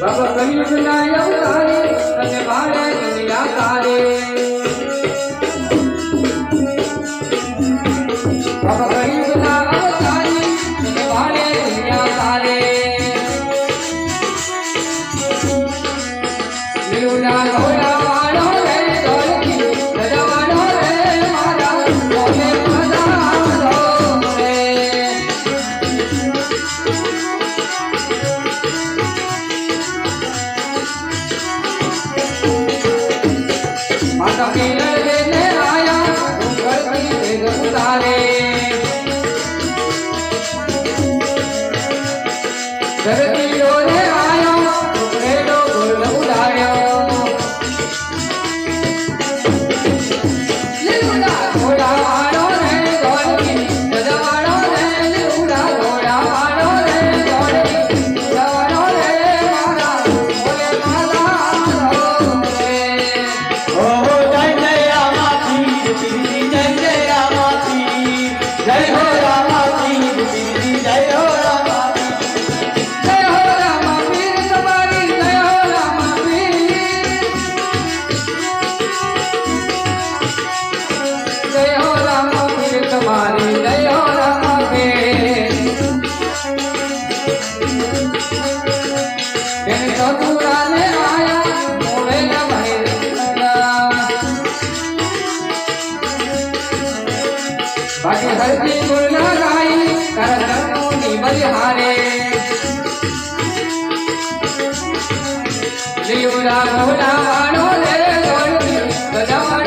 بابا कहीं सुनाया બાકી ધરતી કોઈ ના રાઈ તારા ધર્મો ની બલિહારે જીવ રાઘવ વાળો રે ગોળી બધા